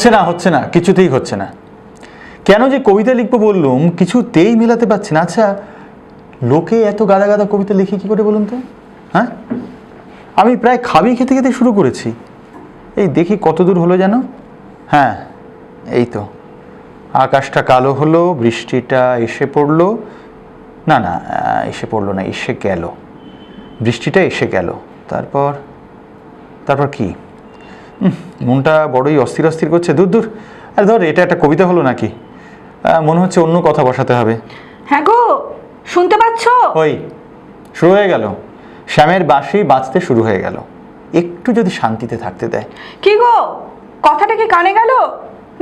হচ্ছে না হচ্ছে না, কিছুতেই হচ্ছে না। কেন যে কবিতা লিখব বললুম, কিছুতেই মেলাতে পারছি না। আচ্ছা লোকে এত গাদা গাদা কবিতা লিখে কি করে বলুন তো? হ্যাঁ? আমি প্রায় খাবি খেতে খেতে শুরু করেছি। এই দেখি কত দূর হলো যেন। হ্যাঁ এই তো। আকাশটা কালো হলো, বৃষ্টিটা এসে পড়ল। না না, এসে পড়ল না, এসে গেল। বৃষ্টিটা এসে গেল। তারপর তারপর কি? মনটা বড়ই অস্থির অস্থির করছে। দূর দূর। আরে ধর এটা একটা কবিতা হলো নাকি? মনে হচ্ছে অন্য কথা বসাতে হবে। হ্যাঁ গো শুনতে পাচ্ছ? ওই শুরু হয়ে গেল। শ্যামের বাঁশি বাঁচতে শুরু হয়ে গেল। একটু যদি শান্তিতে থাকতে দেয়। কি গো কথাটা কি কানে গেল?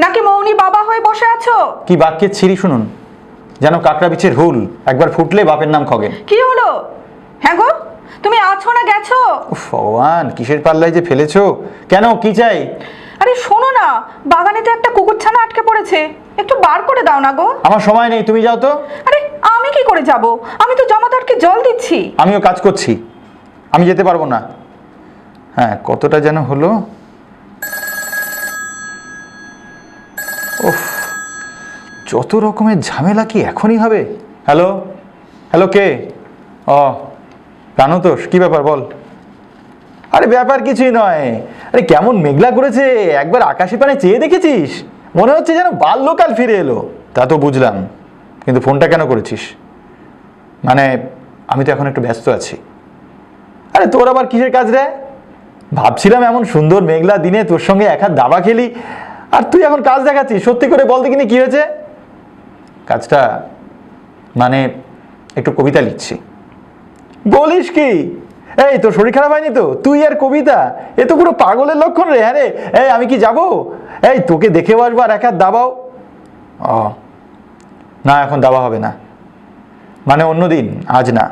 নাকি মৌনি বাবা হয়ে বসে আছো? কি বাক্যের ছিরি শুনুন। যেন কাকড়া বিছের হুল একবার ফুটলে বাপের নাম খগেন। কি হলো? হ্যাঁ গো তুমি আছো না গেছো? উফ, ভগবান কিসের পাল্লায় যে ফেলেছো? কেন কি চাই? আরে শোনো না বাগানেতে একটা কুকুরছানা আটকে পড়েছে। একটু বার করে দাও না গো। আমার সময় নেই তুমি যাও তো। আরে আমি কি করে যাব? আমি তো জমাদারকে জল দিচ্ছি। আমিও কাজ করছি। আমি যেতে পারব না। হ্যাঁ কতটা যেন হলো। উফ যত রকমের ঝামেলা কি এখনই হবে? হ্যালো? হ্যালো কে? ও প্রাণতোষ কি ব্যাপার বল? আরে ব্যাপার কিছুই নয়। আরে কেমন মেঘলা করেছে, একবার আকাশে পানে চেয়ে দেখেছিস? মনে হচ্ছে যেন বাল্যকাল ফিরে এলো। তা তো বুঝলাম, কিন্তু ফোনটা কেন করেছিস? মানে আমি তো এখন একটু ব্যস্ত আছি। আরে তোর আবার কিসের কাজ রে? ভাবছিলাম এমন সুন্দর মেঘলা দিনে তোর সঙ্গে এক হাত দাবা খেলি, আর তুই এখন কাজ দেখাচ্ছিস, সত্যি করে বল দেখিনি কী হয়েছে? কাজটা মানে একটু কবিতা লিখছি। বলিস কি? এই, তোর শরীর খারাপ হয়নি তো? তুই আর কবিতা, এ তো পুরো পাগলের লক্ষণ রে হ্যাঁ রে? এই, আমি কি যাব? এই, তোকে দেখে আসব আর এক দাবাও। ও না, এখন দাবা হবে না। মানে অন্যদিন আজ না।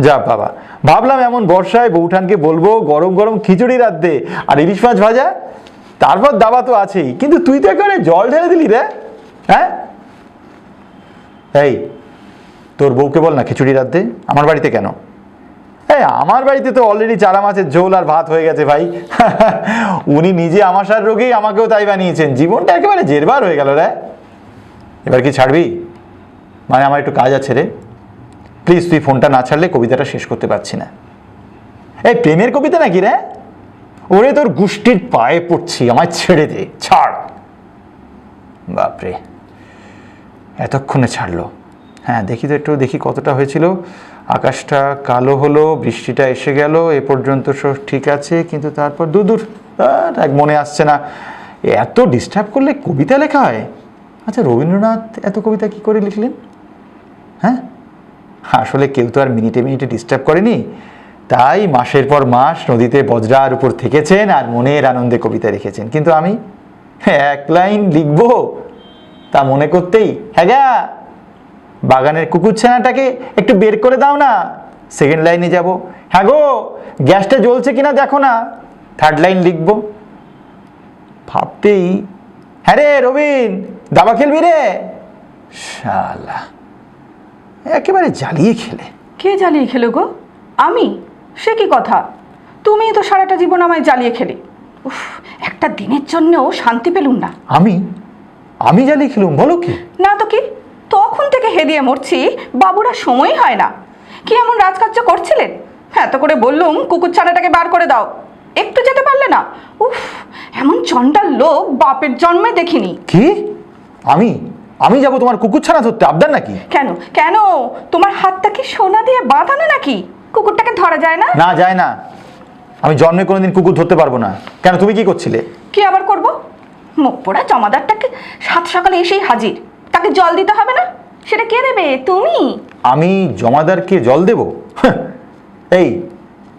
যা, বাবা। ভাবলাম এমন বর্ষায় বৌঠানকে বলব, গরম গরম খিচুড়ি দে আর ইলিশ মাছ ভাজা। তারপর দাবা তো আছেই। কিন্তু তুই তো একেবারে জল ঢেলে দিলি রে হ্যাঁ? এই তোর বউকে বল না খিচুড়ি দে আমার বাড়িতে কেন? এই আমার বাড়িতে তো অলরেডি চারা মাছের ঝোল আর ভাত হয়ে গেছে ভাই। উনি নিজে আমাশার রোগেই আমাকেও তাই বানিয়েছেন। জীবনটা একেবারে জেরবার হয়ে গেল রে। এবার কি ছাড়বি? মানে আমার একটু কাজ আছে রে। প্লিজ তুই ফোনটা না ছাড়লে কবিতাটা শেষ করতে পারছি না। এই প্রেমের কবিতা নাকি রে? ওরে তোর গুষ্টির পায়ে পড়ছি, আমায় ছেড়ে দে। ছাড়। বাপরে, এতক্ষণে ছাড়লো। হ্যাঁ দেখি তো একটু, দেখি কতটা হয়েছিল। আকাশটা কালো হলো, বৃষ্টিটা এসে গেল, এ পর্যন্ত সব ঠিক আছে, কিন্তু তারপর দূর দূর এক মনে আসছে না। এত ডিস্টার্ব করলে কবিতা লেখা হয়? আচ্ছা রবীন্দ্রনাথ এত কবিতা কি করে লিখলেন? হ্যাঁ? আসলে কেউ তো আর মিনিটে মিনিটে ডিস্টার্ব করেনি। তাই মাসের পর মাস নদীতে বজ্রার উপর থেকেছেন আর মনের আনন্দে কবিতা লিখেছেন। কিন্তু আমি এক লাইন লিখব তা মনে করতেই হ্যাঁ বাগানের কুকুর কুকুরছানাটাকে একটু বের করে দাও না। সেকেন্ড লাইনে যাব। হ্যাঁ গো গ্যাসটা জ্বলছে কিনা দেখো না। থার্ড লাইন লিখব। ভাবতেই হ্যাঁ রে রবিন দাবা খেলবি রে? শালা একেবারে জ্বালিয়ে খেলে। কে জ্বালিয়ে খেলো গো? আমি? সে কি কথা? তুমি তো সারাটা জীবন আমায় জ্বালিয়ে খেলে। উফ একটা দিনের জন্যও শান্তি পেলুম না। আমি? আমি জ্বালিয়ে খেলুম বলো কি? না তো কি? থেকে হেদিয়ে মরছি বাবুরা সময় হয় না। কি এমন রাজকার্য করছিলেন? এত করে বললুম কুকুর ছানাটাকে বার করে দাও। একটু যেতে পারলে না? উফ এমন চন্ডাল লোক বাপের জন্মে দেখিনি। কি? আমি? আমি যাব তোমার কুকুর কুকুরছানা ধরতে? আবদার নাকি? কেন? কেন? তোমার হাতটা কি সোনা দিয়ে বাঁধানো নাকি? কুকুরটাকে ধরা যায় না? না যায় না। আমি জন্মে কোনোদিন কুকুর ধরতে পারব না। কেন তুমি কি করছিলে? কি আবার করব? মুখ পোড়া জমাদারটাকে সাত সকালে এসেই হাজির। তাকে জল দিতে হবে না? সেটা কে দেবে? তুমি? আমি জমাদারকে জল দেব? এই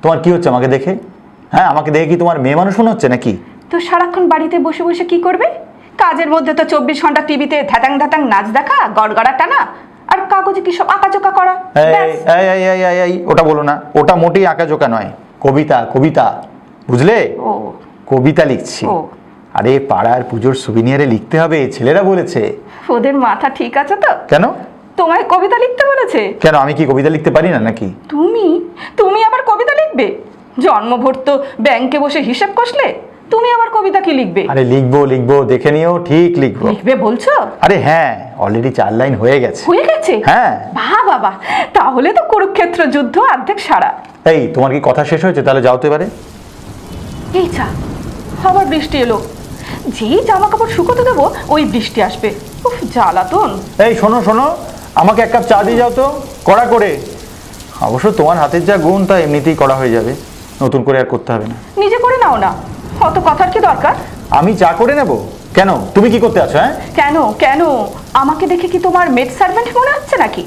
তোমার কি হচ্ছে আমাকে দেখে? হ্যাঁ আমাকে দেখে কি তোমার মেয়ে মানুষ মনে হচ্ছে নাকি? তো সারাক্ষণ বাড়িতে বসে বসে কি করবে? কাজের মধ্যে তো চব্বিশ ঘণ্টা টিভিতে ধ্যাতাং ধ্যাতাং নাচ দেখা গড়গড়া টানা আর কাগজে কি সব আঁকাচোকা করা? ওটা বলো না। ওটা মোটেই আঁকাজোকা নয়। কবিতা কবিতা। বুঝলে? কবিতা লিখছি। আরে পাড়ার পুজোর সুবিনিয়ারে লিখতে হবে ছেলেরা বলেছে। ওদের মাথা ঠিক আছে তো? কেন? তোমায় কবিতা লিখতে বলেছে? কেন আমি কি কবিতা লিখতে পারি না নাকি? তুমি? তুমি আবার কবিতা লিখবে? জন্মভর তো ব্যাংকে বসে হিসাব কষলে তুমি আবার কবিতা কি লিখবে? আরে লিখব লিখব দেখে নিও ঠিক লিখব। লিখবে বলছো? আরে হ্যাঁ অলরেডি চার লাইন হয়ে গেছে। হয়ে গেছে? হ্যাঁ। বাহ বাবা তাহলে তো কুরুক্ষেত্র যুদ্ধ অর্ধেক সারা এই তোমার কি কথা শেষ হয়েছে? তাহলে যাও তো এবারে। এই চা আবার বৃষ্টি এলো। যেই জামা কাপড় শুকোতে দেবো ওই বৃষ্টি আসবে। উফ জ্বালাতন। এই শোনো শোনো আমাকে এক কাপ চা দিয়ে যাও তো কড়া করে। অবশ্য তোমার হাতের যা গুণ তা এমনিতেই করা হয়ে যাবে। নতুন করে আর করতে হবে না। নিজে করে নাও না। অত কথার কি দরকার? আমি চা করে নেব? কেন? তুমি কি করতে আছো হ্যাঁ? কেন কেন? আমাকে দেখে কি তোমার মেড সার্ভেন্ট মনে হচ্ছে নাকি?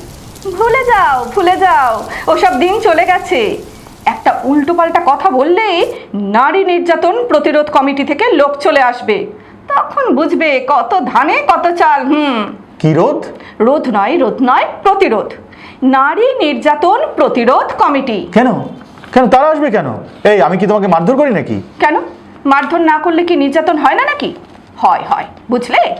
ভুলে যাও ভুলে যাও। ওসব দিন চলে গেছে। একটা উল্টোপাল্টা কথা বললেই নারী নির্যাতন প্রতিরোধ কমিটি থেকে লোক চলে আসবে। তখন বুঝবে কত ধানে কত চাল হুম। কি রোধ? রোধ নয় রোধ নয় প্রতিরোধ। নারী নির্যাতন প্রতিরোধ কমিটি। কেন? কেন তারা আসবে কেন? এই আমি কি তোমাকে মারধর করি নাকি? কেন? মারধর না করলে কি নির্যাতন হয় না নাকি? হয় হয়। বুঝলে?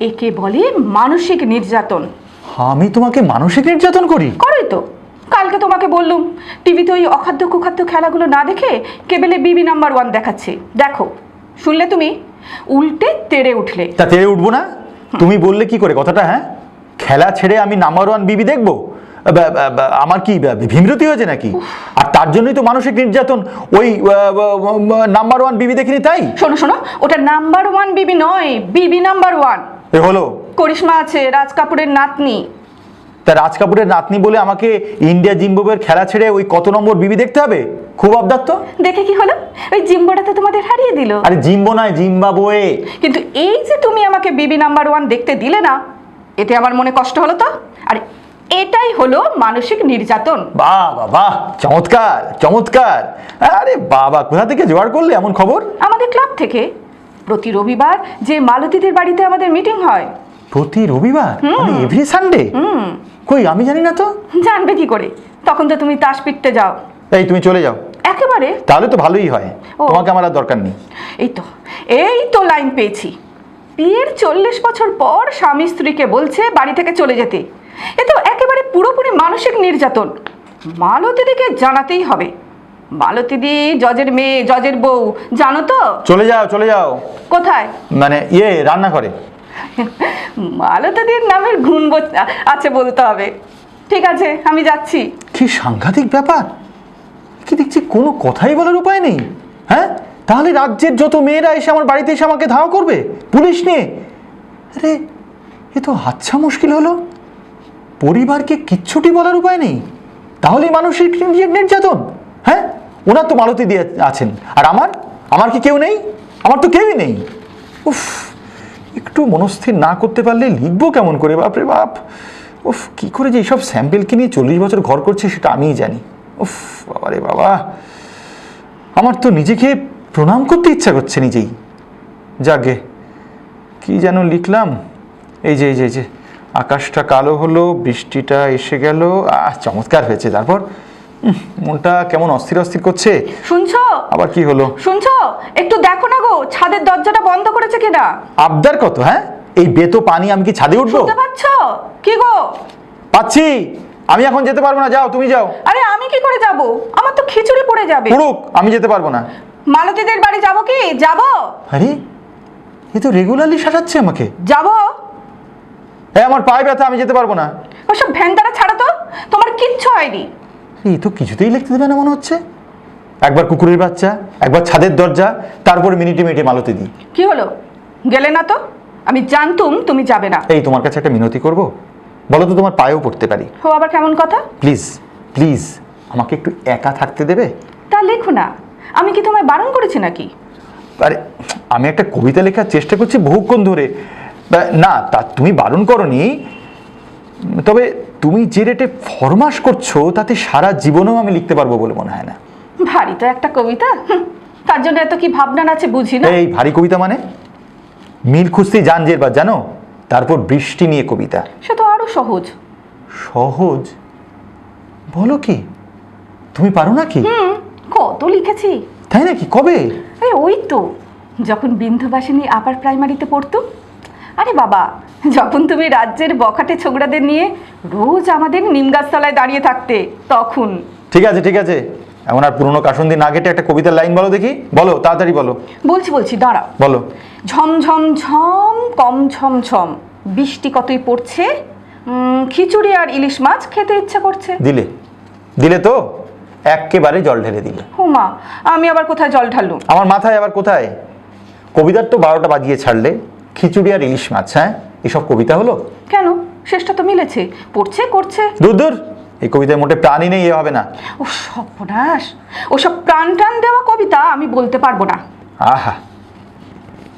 একে বলে মানসিক নির্যাতন। আমি তোমাকে মানসিক নির্যাতন করি? করোই তো। কালকে তোমাকে বললুম টিভিতে ওই অখাদ্য কুখাদ্য খেলাগুলো না দেখে কেবলে বিবি নাম্বার ওয়ান দেখাচ্ছে। দেখো শুনলে তুমি? উল্টে তেড়ে উঠলে। তা তেড়ে উঠবো না? তুমি বললে কি করে? কথাটা হ্যাঁ? খেলা ছেড়ে আমি নাম্বার ওয়ান বিবি দেখব? আমার কি ভীমরতি হয়েছে নাকি? আর তার জন্যই তো মানসিক নির্যাতন ওই নাম্বার ওয়ান বিবি দেখিনি তাই? শোনো শোনো ওটা নাম্বার ওয়ান বিবি নয় বিবি নাম্বার ওয়ান। এ হলো। করিশ্মা আছে রাজ কাপুরের নাতনি। তা রাজ কাপুরের নাতনি বলে আমাকে ইন্ডিয়া জিম্বাবুয়ের খেলা ছেড়ে ওই কত নম্বর বিবি দেখতে হবে? খুব আবদার তো। দেখে কি হলো? ওই জিম্বোটা তো তোমাদের হারিয়ে দিল। আরে জিম্বো নয় জিম্বাবুয়ে। কিন্তু এই যে তুমি আমাকে বিবি নাম্বার ওয়ান দেখতে দিলে না এতে আমার মনে কষ্ট হলো তো? আর এটাই হলো মানসিক নির্যাতন। বাহ বাহ বাহ চমৎকার চমৎকার। আরে বাবা কোথা থেকে জোগাড় করলে এমন খবর? আমাদের ক্লাব থেকে। প্রতি রবিবার যে মালতীদের বাড়িতে আমাদের মিটিং হয়। প্রতি রবিবার? মানে এভরি সানডে হুম। কই আমি জানি না তো। জানবে কি করে? তখন তো তুমি তাস পিটতে যাও। এই তুমি চলে যাও। একেবারে? তাহলে তো ভালোই হয়। তোমাকে আমার আর দরকার নেই। এই তো এই তো লাইন পেয়েছি। বিয়ের চল্লিশ বছর পর স্বামী স্ত্রীকে বলছে বাড়ি থেকে চলে যেতে। এ তো একেবারে পুরোপুরি মানসিক নির্যাতন। মালতীদিকে জানাতেই হবে। মালতীদি জজের মেয়ে জজের বউ জানো তো? চলে যাও চলে যাও। কোথায়? মানে ইয়ে রান্না করে মালতীদির নামের গুণ আছে বলতে হবে। ঠিক আছে, আমি যাচ্ছি। কি সাংঘাতিক ব্যাপার? কি দেখছি কোনো কথাই বলার উপায় নেই হ্যাঁ? তাহলে রাজ্যের যত মেয়েরা এসে আমার বাড়িতে এসে আমাকে ধাওয়া করবে, পুলিশ নিয়ে? আরে, এ তো আচ্ছা মুশকিল হলো। পরিবারকে কিচ্ছুটি বলার উপায় নেই। তাহলে মানুষের নির্য- নির্যাতন হ্যাঁ? ওনার তো মালতী দিয়ে আছেন। আর আমার? আমার কি কেউ নেই? আমার তো কেউই নেই। উফ একটু মনস্থির না করতে পারলে লিখব কেমন করে? বাপরে বাপ। উফ, কি করে যে এইসব স্যাম্পেলকে নিয়ে চল্লিশ বছর ঘর করছে সেটা আমিই জানি। উফ, বাবারে বাবা। আমার তো নিজেকে প্রণাম করতে ইচ্ছা করছে নিজেই। যাকে কি যেন লিখলাম? এই যে এই যে এই যে, আকাশটা কালো হলো, বৃষ্টিটা এসে গেল। চমৎকার হয়েছে। তারপর মনটা কেমন অস্থির অস্থির করছে? শুনছো? আবার কি হলো? শুনছো? একটু দেখো না গো ছাদের দরজাটা বন্ধ করেছে কিনা? আবদার কত হ্যাঁ? এই বেতো পানি আমি কি ছাদে উঠবো? শুনতে পাচ্ছ? কি গো? পাচ্ছি। আমি এখন যেতে পারব না যাও তুমি যাও। আরে আমি কি করে যাব? আমার তো খিচুড়ি পড়ে যাবে। পুরুক আমি যেতে পারব না। মালতীদের বাড়ি যাব কি? যাব? আরে এ তো রেগুলারলি সাজাচ্ছে আমাকে। যাব? হ্যাঁ আমার পায়ে ব্যথা আমি যেতে পারব না। ওসব ভ্যানতারা ছাড়া তো তোমার কিচ্ছু হয়নি। এই তো কিছুতেই লিখতে দেবে না মনে হচ্ছে। একবার কুকুরের বাচ্চা একবার ছাদের দরজা তারপরে মিনিটে মিনিটে মালতি দিই। কি হলো? গেলে না তো? আমি জানতুম তুমি যাবে না। এই তোমার কাছে একটা মিনতি করব? বলো তো তোমার পায়েও পড়তে পারি। ও আবার কেমন কথা? প্লিজ প্লিজ আমাকে একটু একা থাকতে দেবে? তা লেখো না। আমি কি তোমায় বারণ করেছি নাকি? আরে আমি একটা কবিতা লেখার চেষ্টা করছি বহুক্ষণ ধরে। না তা তুমি বারণ করনি। তবে তুমি যে রেটে ফরমাস করছ তাতে সারা জীবনেও আমি লিখতে পারব বলে মনে হয় না। ভারী তো একটা কবিতা। তার জন্য এত কি ভাবনা আছে বুঝি না? এই ভারী কবিতা মানে? মিল খুঁজতেই যান যে জেরবার জানো? তারপর বৃষ্টি নিয়ে কবিতা। সে তো আরও সহজ। সহজ? বলো কি? তুমি পারো নাকি? কত লিখেছি। তাই নাকি? কবে? আরে ওই তো যখন বিন্ধুবাসিনী আপার প্রাইমারিতে পড়তো। আরে বাবা যখন তুমি রাজ্যের বখাটে ছোকরাদের নিয়ে রোজ আমাদের নিম গাছতলায় দাঁড়িয়ে থাকতে তখন। ঠিক আছে ঠিক আছে। এমন আর পুরনো কাসন্দি না কেটে একটা কবিতার লাইন বলো দেখি। বলো তাড়াতাড়ি বলো। বলছি বলছি দাঁড়াও। বলো। ঝমঝম ঝম কম ঝম ঝম। বৃষ্টি কতই পড়ছে? উম, খিচুড়ি আর ইলিশ মাছ খেতে ইচ্ছা করছে। দিলে। দিলে তো একেবারে জল ঢেলে দিলে। হুমা আমি আবার কোথায় জল ঢাললুম? আমার মাথায় আবার কোথায়? কবিতার তো বারোটা বাজিয়ে ছাড়লে। খিচুড়ি আর ইলিশ মাছ হ্যাঁ? এসব কবিতা হলো? কেন? শেষটা তো মিলেছে। পড়ছে করছে। দূর দূর! এই কবিতায় মোটে প্রাণই নেই এ হবে না। ও সর্বনাশ! ওসব প্রাণ টান দেওয়া কবিতা আমি বলতে পারব না। আহা!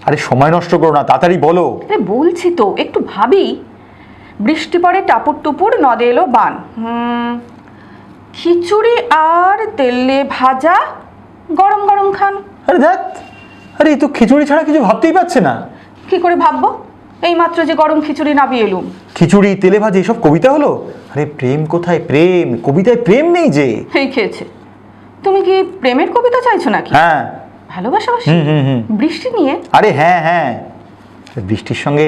আরে সময় নষ্ট করো না তাড়াতাড়ি বলো। আরে বলছি তো একটু ভাবি। বৃষ্টি পড়ে টাপুর টুপুর নদে এলো বান। হুম, খিচুড়ি আর তেলে ভাজা গরম গরম খান। আরে ধ্যাত আরে এই তো খিচুড়ি ছাড়া কিছু ভাবতেই পারছে না। কি করে ভাববো? এই মাত্র যে গরম খিচুড়ি নাবিয়ে এলুম। খিচুড়ি তেলে ভাজে এসব কবিতা হলো? আরে প্রেম কোথায় প্রেম? কবিতায় প্রেম নেই যে। এই খেয়েছে। তুমি কি প্রেমের কবিতা চাইছো নাকি? হ্যাঁ। ভালোবাসাবাসি হুম হুম বৃষ্টি নিয়ে? আরে হ্যাঁ হ্যাঁ। বৃষ্টির সঙ্গে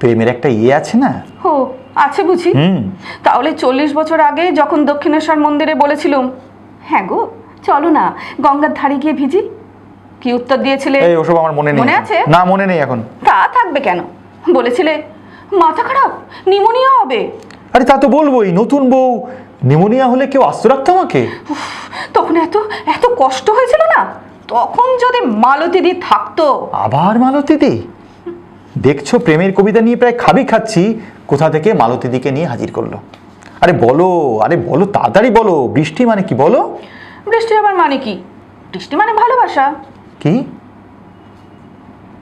প্রেমের একটা ইয়ে আছে না? ও আছে বুঝি। হুম। তাহলে চল্লিশ বছর আগে যখন দক্ষিণেশ্বর মন্দিরে বলেছিলুম হ্যাঁ গো চলো না গঙ্গার ধারে গিয়ে ভিজি। কি উত্তর দিয়েছিলে? এই ওসব আমার মনে নেই। মনে আছে? না মনে নেই এখন। তা থাকবে কেন? বলেছিলে মাথা খারাপ নিমোনিয়া হবে। আরে তা তো বলবোই নতুন বউ নিমোনিয়া হলে কেউ আস্ত রাখতো আমাকে? তখন এত এত কষ্ট হয়েছিল না? তখন যদি মালতীদি থাকতো। আবার মালতীদি? দেখছ প্রেমের কবিতা নিয়ে প্রায় খাবি খাচ্ছি কোথা থেকে মালতীদিকে নিয়ে হাজির করল? আরে বলো আরে বলো তাড়াতাড়ি বলো বৃষ্টি মানে কি বলো? বৃষ্টি আবার মানে কি? বৃষ্টি মানে ভালোবাসা। কি?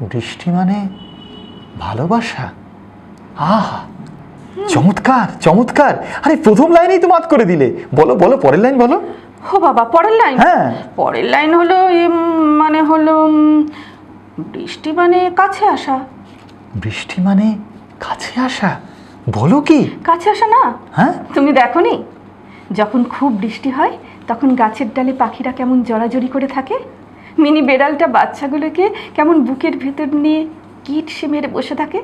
বৃষ্টি মানে ভালোবাসা? আহা চমৎকার চমৎকার। আরে প্রথম লাইনেই তো মাত করে দিলে। বলো বলো পরের লাইন বলো। ও বাবা পরের লাইন? হ্যাঁ। পরের লাইন হলো মানে হলো বৃষ্টি মানে কাছে আসা। বৃষ্টি মানে কাছে আসা। বলো কি? কাছে আসা না? হ্যাঁ? তুমি দেখো নি যখন খুব বৃষ্টি হয় তখন গাছের ডালে পাখিরা কেমন জড়াজড়ি করে থাকে? মিনি বেড়ালটা বাচ্চাগুলোকে কেমন বুকের ভেতর নিয়ে কিট সে মেরে বসে থাকে?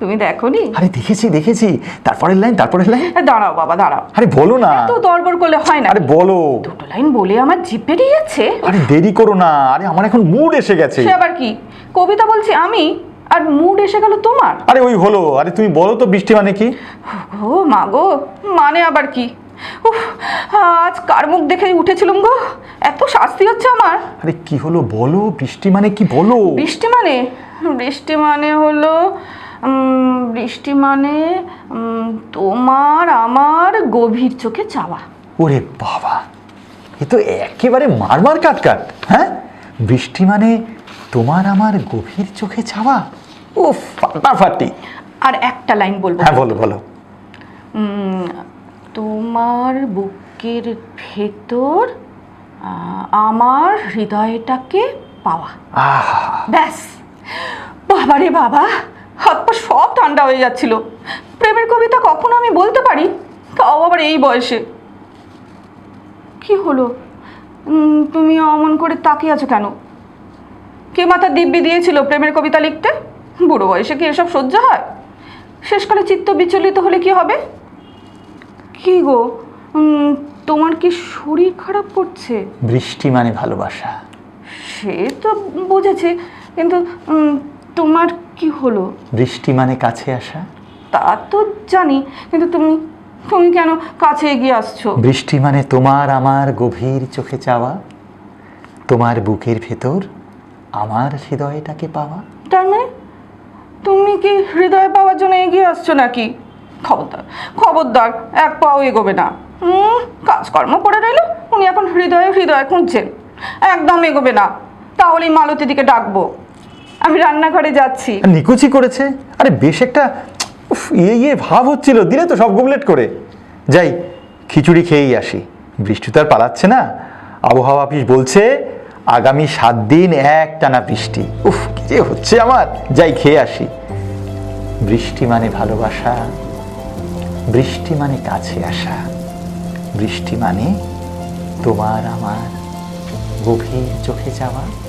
তুমি দেখোনি? আরে দেখেছি দেখেছি। তারপরের লাইন তারপরের লাইন? দাঁড়াও বাবা দাঁড়াও। আরে বলো না। তো দরবর করলে হয় না। আরে বলো। দুটো লাইন বলে আমার জিভ পেরিয়ে যাচ্ছে আরে দেরি করো না। আরে আমার এখন মুড এসে গেছে। সে আবার কি? কবিতা বলছি আমি আর মুড এসে গেল তোমার? আরে ওই হলো। আরে তুমি বলো তো বৃষ্টি মানে কি? ও মা গো মানে আবার কি? উফ আজ কার মুখ দেখে উঠেছিলাম গো? এত শাস্তি হচ্ছে আমার। আরে কি হলো বলো? বৃষ্টি মানে কি বলো? বৃষ্টি মানে? বৃষ্টি মানে হলো বৃষ্টি মানে তোমার আমার গভীর চোখে চাওয়া। ওরে বাবা এ তো একেবারে মারমার কাট কাট হ্যাঁ? বৃষ্টি মানে তোমার আমার গভীর চোখে চাওয়া? ও ফাটাফাটি আর একটা লাইন বলব। হ্যাঁ বলো বলো। তোমার বুকের ভেতর আমার হৃদয়টাকে পাওয়া। ব্যাস। বাবা রে বাবা হাত পা সব ঠান্ডা হয়ে যাচ্ছিল। প্রেমের কবিতা কখনো আমি বলতে পারি তাও আবার এই বয়সে। কি হলো? তুমি অমন করে তাকিয়ে আছো কেন? কে মাথা দিব্যি দিয়েছিল প্রেমের কবিতা লিখতে? বুড়ো বয়সে কি এসব সহ্য হয়? শেষকালে চিত্ত বিচলিত হলে কি হবে? কি গো? তোমার কি শরীর খারাপ করছে? বৃষ্টি মানে ভালোবাসা। সে তো বুঝেছি কিন্তু তোমার কি হলো? বৃষ্টি মানে কাছে আসা। তা তো জানি কিন্তু তুমি তুমি কেন কাছে এগিয়ে আসছো? বৃষ্টি মানে তোমার আমার গভীর চোখে চাওয়া তোমার বুকের ভেতর আমার হৃদয়টাকে পাওয়া। তার মানে তুমি কি হৃদয় পাওয়ার জন্য এগিয়ে আসছো নাকি? খবরদার খবরদার এক পাও এগোবে না। হুম কাজকর্ম করে রইল উনি এখন হৃদয়ে হৃদয় খুঁজছেন। একদম এগোবে না তাহলেই মালতী দিকে ডাকবো। আমি রান্নাঘরে যাচ্ছি। নিকুচি করেছে? আরে বেশ একটা উফ, ইয়ে ইয়ে ভাব হচ্ছিল দিলে তো সব গুমলেট করে। যাই খিচুড়ি খেয়েই আসি। বৃষ্টি তো আর পালাচ্ছে না। আবহাওয়া অফিস বলছে আগামী সাত দিন এক টানা বৃষ্টি। উফ কি হচ্ছে আমার? যাই খেয়ে আসি। বৃষ্টি মানে ভালোবাসা। বৃষ্টি মানে কাছে আসা। বৃষ্টি মানে তোমার আমার গভীর চোখে যাওয়া।